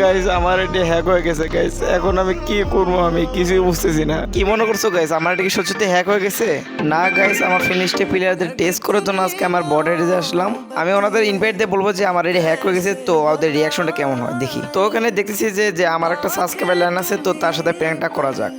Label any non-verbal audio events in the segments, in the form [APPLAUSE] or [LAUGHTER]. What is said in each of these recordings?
Guys আমার এটি hack হয়ে গেছে গাইস এখন আমি কি করব আমি? কিছুই বুঝতেছি না। কি মনে করছ গাইস আমার এটা কি সত্যি হ্যাক হয়ে গেছে? না গাইস আমার ফিনিশটে প্লেয়ারদের টেস্ট করার জন্য আজকে আমার বর্ডারে আসলাম। আমি ওনাদের ইনভাইট দিয়ে বলব যে আমার এটি হ্যাক হয়ে গেছে, তো ওদের রিয়াকশনটা কেমন হয়? দেখি। তো ওখানে দেখতেছি যে যে আমার একটা সাবস্ক্রাইবার লাইন আছে, তো তার সাথে প্র্যাঙ্কটা করা যাক।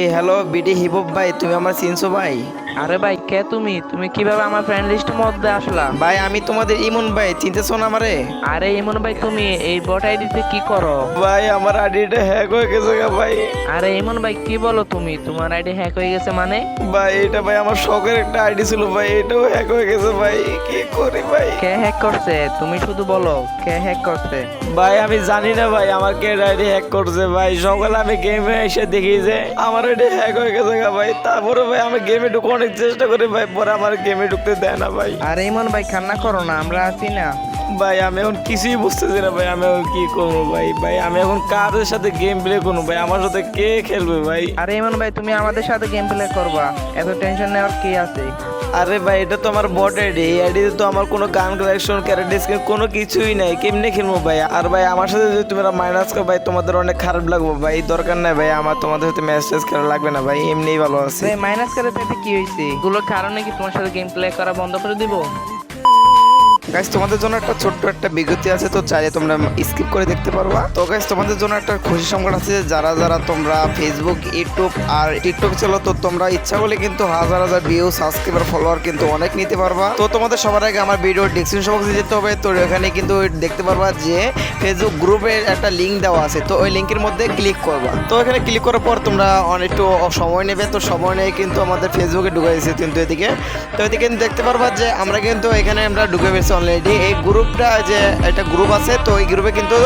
এই হ্যালো বিডি হিপহপ ভাই, তুমি আমার চিনছো ভাই? আরে ভাই কে তুমি? তুমি কীভাবে আমার ফ্রেন্ড লিস্টের মধ্যে আসলা? ভাই আমি তোমাদের ইমন ভাই চিনতেছো না আমারে? আরে ইমন ভাই তুমি এই বট আইডিতে কি করো? ভাই আমার আইডিটা হ্যাক হয়ে গেছে গা ভাই। আরে ইমন ভাই কি বলো তুমি? তোমার আইডি হ্যাক হয়ে গেছে মানে? ভাই এটা ভাই আমার শখের একটা আইডি ছিল ভাই এটাও হ্যাক হয়ে গেছে ভাই কি করি ভাই? কে হ্যাক করছে? তুমি শুধু বলো কে হ্যাক করছে? ভাই আমি জানি না ভাই আমার কে আইডি হ্যাক করছে ভাই সকালে আমি গেমে এসে দেখি যে আমার আইডি হ্যাক হয়ে গেছে গা ভাই তারপরে ভাই আমি গেমে ঢুকে অনেক চেষ্টা করি ভাই পরে আমার গেমে ঢুকতে দেয় না ভাই। আরে ইমন ভাই কান্না করো না আমরা আছি না। ভাই আমি এখন কিছুই বুঝতেছি না ভাই আমি এখন কি করব ভাই ভাই আমি এখন কাদের সাথে গেম প্লে করব ভাই আমার সাথে কে খেলবে ভাই? আরে ইমন ভাই তুমি আমাদের সাথে গেম প্লে করবা এত টেনশন নেওয়ার কি আছে? আরে ভাই, এটা তো আমার বট আইডি এই আইডিতে তো আমার কোনো গান কালেকশন ক্যারেক্টার স্ক্রিন কোনো কিছুই নাই। কেমনে খেলব ভাই? আর ভাই, আমার সাথে যদি তোমরা মাইনাস করো ভাই, তোমাদের অনেক খারাপ লাগবে ভাই দরকার নাই ভাই, আমার তোমাদের সাথে ম্যাচ ট্যাচ খেলা লাগবে না ভাই, এমনিই ভালো আছে। মাইনাস করে পেতে কি হয়েছে এগুলোর কারণে কি তোমার সাথে গেম প্লে করা বন্ধ করে দিব? গাইস তোমাদের জন্য একটা ছোট্ট একটা বিজ্ঞপ্তি আছে, তো চাইলে তোমরা স্কিপ করে দেখতে পারবা। তো গাইস তোমাদের জন্য একটা খুশি সংবাদ আছে, যারা যারা তোমরা ফেসবুক ইউটিউব আর টিকটক চলো তো তোমরা ইচ্ছা হলে কিন্তু হাজার হাজার ভিউ সাবস্ক্রাইবার ফলোয়ার কিন্তু অনেক নিতে পারবা। তো তোমাদের সবার আগে আমার ভিডিও ডিসক্রিপশন বক্সে যেতে হবে, তো এখানে কিন্তু দেখতে পারবা যে ফেসবুক গ্রুপের একটা লিঙ্ক দেওয়া আছে, তো ওই লিঙ্কের মধ্যে ক্লিক করবা। তো এখানে ক্লিক করার পর তোমরা অনেক একটু সময় নেবে, তো সময় নিয়ে কিন্তু আমাদের ফেসবুকে ঢুকে গেছে কিন্তু এদিকে। তো এদিকে কিন্তু দেখতে পারবা যে আমরা কিন্তু এখানে আমরা ঢুকে গেছি অলরেডি এই গ্রুপটা যে একটা গ্রুপ আছে, তো এই গ্রুপে কিন্তু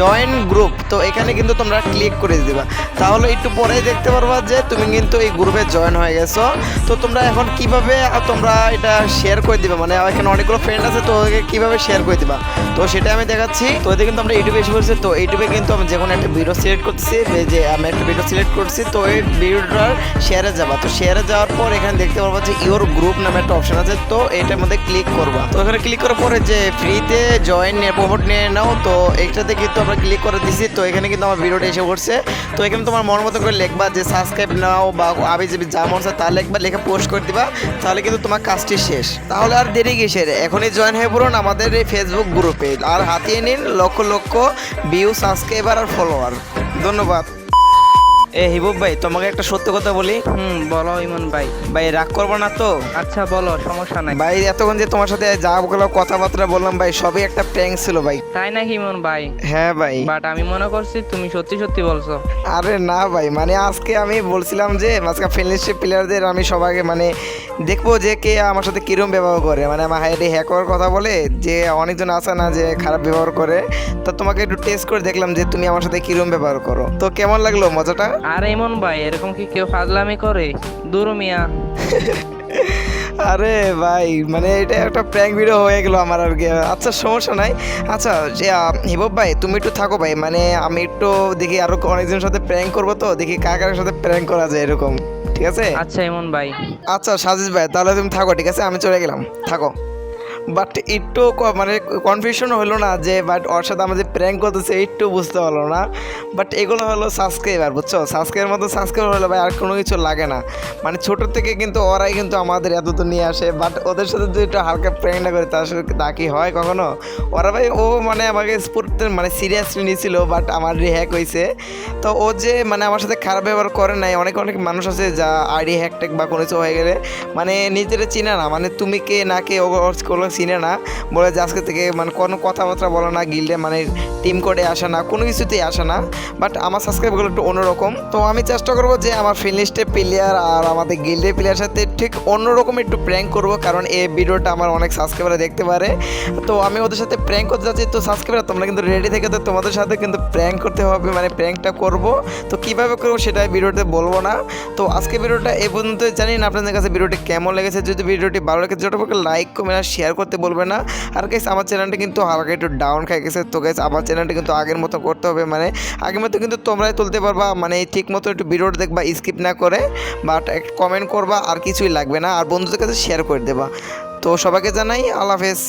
জয়েন গ্রুপ তো এখানে কিন্তু তোমরা ক্লিক করে দিবা। তাহলে একটু পরেই দেখতে পারবা যে তুমি কিন্তু এই গ্রুপে জয়েন হয়ে গেছো। তো তোমরা এখন কীভাবে তোমরা এটা শেয়ার করে দিবে? মানে এখানে অনেকগুলো ফ্রেন্ড আছে, তো কীভাবে শেয়ার করে দিবা? তো সেটা আমি দেখাচ্ছি। তো এতে কিন্তু আমরা ইউটিউবে এসে পড়ছি, তো ইউটিউবে কিন্তু আমি যে কোনো একটা ভিডিও সিলেক্ট করতেছি এই যে আমি একটা ভিডিও সিলেক্ট করছি, তো এই ভিডিওটার শেয়ারে যাবা। তো শেয়ারে যাওয়ার পর এখানে দেখতে পারবা যে ইওর গ্রুপ নামে একটা অপশন আছে, তো এটার মধ্যে ক্লিক করবা। তো এখানে ক্লিক করার পরে যে ফ্রিতে জয়েন নিয়ে প্রমোট নিয়ে নাও, তো এটাতে কিন্তু আমরা ক্লিক করে দিছি, তো এখানে কিন্তু আমার ভিডিওটা এসে পড়ছে। তো এখানে তোমার মন মতো করে লিখবা যে সাবস্ক্রাইব নাও বা আবি যাবি যা মন তা লেখবা, লেখা পোস্ট করে দিবা, তাহলে কিন্তু তোমার কাজটি শেষ। তাহলে আর দেরি কিসের? এখনই জয়েন হয়ে পড়ুন আমাদের এই ফেসবুক গ্রুপে আর হাতিয়ে নিন, লক্ষ লক্ষ ভিউ সাবস্ক্রাইবার আর ফলোয়ার ধন্যবাদ। এ হিবুব ভাই তোমাকে একটা সত্য কথা বলি। হুম বলো ইমন ভাই। ভাই রাগ করব না তো? আচ্ছা বলো সমস্যা নাই। ভাই এতক্ষণ যে তোমার সাথে যা বললাম কথাবার্তা বললাম ভাই সবই একটা প্র্যাঙ্ক ছিল ভাই। তাই নাকি ইমন ভাই? হ্যাঁ ভাই। বাট আমি মনে করছি তুমি সত্যি সত্যি বলছো। আরে না ভাই মানে আজকে আমি বলছিলাম যে আজকে ফ্রেন্ডশিপ প্লেয়ারদের আমি সবাইকে মানে দেখব যে কে আমার সাথে কিরম ব্যবহার করে। মানে আমার হাইডে হ্যাক করার কথা বলে যে অনেকজন আছে না যে খারাপ ব্যবহার করে। তো তোমাকে একটু টেস্ট করে দেখলাম যে তুমি আমার সাথে কিরম ব্যবহার করো। তো কেমন লাগল মজাটা? আর ইমন ভাই এরকম কি কেউ ফাজলামি করে? দূর মিয়া। [LAUGHS] আরে ভাই মানে এটা একটা প্র্যাঙ্ক ভিডিও হয়ে গেল আমার আর কি। আচ্ছা সমস্যা নাই। আচ্ছা যে হিবব ভাই তুমি একটু থাকো ভাই। মানে আমি একটু দেখি আরও অনেকজনের সাথে প্র্যাঙ্ক করব তো দেখি কার কার সাথে প্র্যাঙ্ক করা যায় এরকম। ঠিক আছে? আচ্ছা ইমন ভাই। আচ্ছা সাজিস ভাই তাহলে তুমি থাকো ঠিক আছে? আমি চলে গেলাম। থাকো। বাট একটু মানে কনফিউশন হলো না যে বাট ওর সাথে আমাদের প্র্যাঙ্ক করতেছে, একটু বুঝতে পারল না। বাট এগুলো হলো সাবস্ক্রাইবার বুঝছ? সাবস্ক্রাইবার মতো সাবস্ক্রাইবার হলে ভাই আর কোনো কিছু লাগে না। মানে ছোটোর থেকে কিন্তু ওরাই কিন্তু আমাদের এত তো নিয়ে আসে। বাট ওদের সাথে যদি একটু হালকা প্র্যাঙ্ক না করে তার সাথে তা কি হয় কখনো? ওরা ভাই, ও মানে আমাকে স্পোর্ট মানে সিরিয়াসলি নিয়েছিল বাট আমার হ্যাক হয়েছে তো ও যে মানে আমার সাথে খারাপ ব্যবহার করে নাই, অনেক অনেক মানুষ আছে যা আইডি হ্যাক ট্যাক বা কোনো কিছু হয়ে গেলে। মানে নিজেরা চিনে না মানে তুমি কে, না কে, ও ওর কোনো চিনে না। বলে যে আজকে থেকে মানে কোনো কথাবার্তা বলে না গিল্ডে মানে টিম কোডে আসে না, কোনো কিছুতেই আসে না। বাট আমার সাবস্ক্রাইবগুলো একটু অন্যরকম। তো আমি চেষ্টা করব যে আমার ফিনিস্টে প্লেয়ার আর আমাদের গিল্ডের প্লেয়ার সাথে ঠিক অন্যরকম একটু প্র্যাঙ্ক করব, কারণ এই ভিডিওটা আমার অনেক সাবস্ক্রাইবার দেখতে পারে। তো আমি ওদের সাথে প্র্যাঙ্ক করতে যাচ্ছি। তো সাবস্ক্রাইবার তোমরা কিন্তু রেডি থেকে তো তোমাদের সাথে কিন্তু প্র্যাঙ্ক করতে হবে মানে প্র্যাঙ্কটা করব। তো কীভাবে করব সেটা ভিডিওতে বলব না। তো আজকে ভিডিওটা এ পর্যন্ত জানি না আপনাদের কাছে ভিডিওটি কেমন লেগেছে। যদি ভিডিওটি ভালো লেগেছে যেটা লাইক কমেন্ট শেয়ার করতে বলবে না। আর গাইস আমার চ্যানেলটা কিন্তু হালকা একটু ডাউন খাই গেছে। তো গাইস আমার চ্যানেলটা কিন্তু আগের মতো করতে হবে। মানে আগের মতো কিন্তু তোমরাই তুলতে পারবা। মানে ঠিক মতো একটু ভিডিওটা দেখবা স্কিপ না করে। বাট একটু কমেন্ট করবা, আর কিছুই লাগবে না। আর বন্ধুদের কাছে শেয়ার করে দেবা। তো সবাইকে জানাই, আল্লাহ হাফেজ।